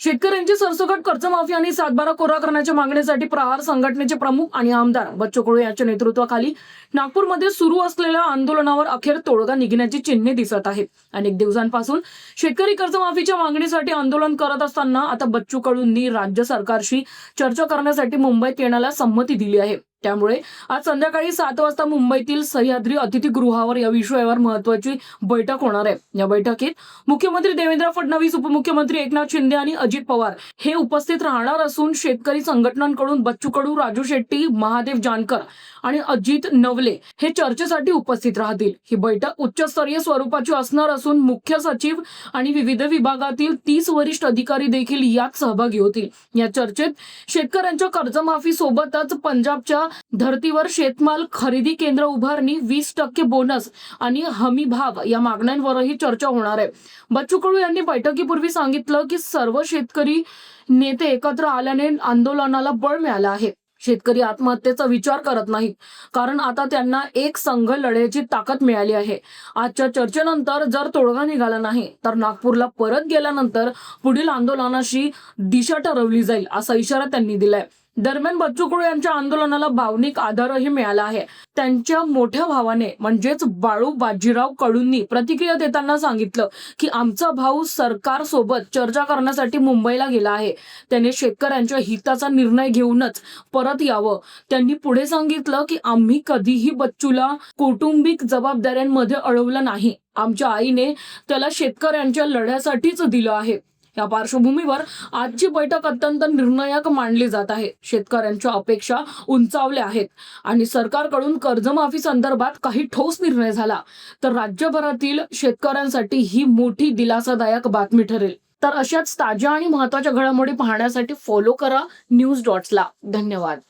शेतकऱ्यांची सरसकट कर्जमाफी आणि सातबारा कोरा करण्याच्या मागणीसाठी प्रहार संघटनेचे प्रमुख आणि आमदार बच्चू कडू यांच्या नेतृत्वाखाली नागपूरमध्ये सुरू असलेल्या आंदोलनावर अखेर तोडगा निघण्याची चिन्हे दिसत आहेत. अनेक दिवसांपासून शेतकरी कर्जमाफीच्या मागणीसाठी आंदोलन करत असताना आता बच्चू कडूंनी राज्य सरकारशी चर्चा करण्यासाठी मुंबईत येण्याला संमती दिली आहे. त्यामुळे आज संध्याकाळी सात वाजता मुंबईतील सह्याद्री अतिथीगृहावर या विषयावर महत्वाची बैठक होणार आहे. या बैठकीत मुख्यमंत्री देवेंद्र फडणवीस उपमुख्यमंत्री एकनाथ शिंदे आणि अजित पवार हे उपस्थित राहणार असून शेतकरी संघटनांकडून बच्चू कडू राजू शेट्टी महादेव जानकर आणि अजित नवले हे चर्चेसाठी उपस्थित राहतील. ही बैठक उच्चस्तरीय स्वरूपाची असणार असून मुख्य सचिव आणि विविध विभागातील तीस वरिष्ठ अधिकारी देखील यात सहभागी होतील. या चर्चेत शेतकऱ्यांच्या कर्जमाफी सोबतच पंजाबच्या धर्तीवर शेतमाल खरेदी केंद्र उभारणी वीस टक्के बोनस आणि हमी भाव या मागण्यांवरही चर्चा होणार आहे. बच्चू कडू यांनी बैठकीपूर्वी सांगितलं की सर्व शेतकरी नेते एकत्र आल्याने आंदोलनाला बळ मिळालं आहे. शेतकरी आत्महत्येचा विचार करत नाहीत कारण आता त्यांना एक संघ लढ्याची ताकद मिळाली आहे. आजच्या चर्चेनंतर जर तोडगा निघाला नाही तर नागपूरला परत गेल्यानंतर पुढील आंदोलनाशी दिशा ठरवली जाईल असा इशारा त्यांनी दिलाय. दरम्यान बच्चू कडू यांच्या आंदोलनाला भावनिक आधारही मिळाला आहे. त्यांच्या मोठ्या भावाने म्हणजेच बाळू बाजीराव कडूंनी प्रतिक्रिया देताना सांगितलं की आमचा भाऊ सरकार सोबत चर्चा करण्यासाठी मुंबईला गेला आहे. त्याने शेतकऱ्यांच्या हिताचा निर्णय घेऊनच परत यावं. त्यांनी पुढे सांगितलं की आम्ही कधीही बच्चूला कौटुंबिक जबाबदाऱ्यांमध्ये अडवलं नाही. आमच्या आईने त्याला शेतकऱ्यांच्या लढ्यासाठीच दिलं आहे. या पार्श्वभूमीवर आजची बैठक अत्यंत निर्णायक मानली जात आहे. शेतकऱ्यांच्या अपेक्षा उंचावल्या आहेत आणि सरकारकडून कर्जमाफी संदर्भात काही ठोस निर्णय झाला. तर राज्यभरातील शेतकऱ्यांसाठी ही मोठी दिलासादायक बातमी ठरेल. तर अशाच ताज्या आणि महत्त्वाच्या घडामोडी पाहण्यासाठी फॉलो करा. न्यूज डॉट्सला धन्यवाद.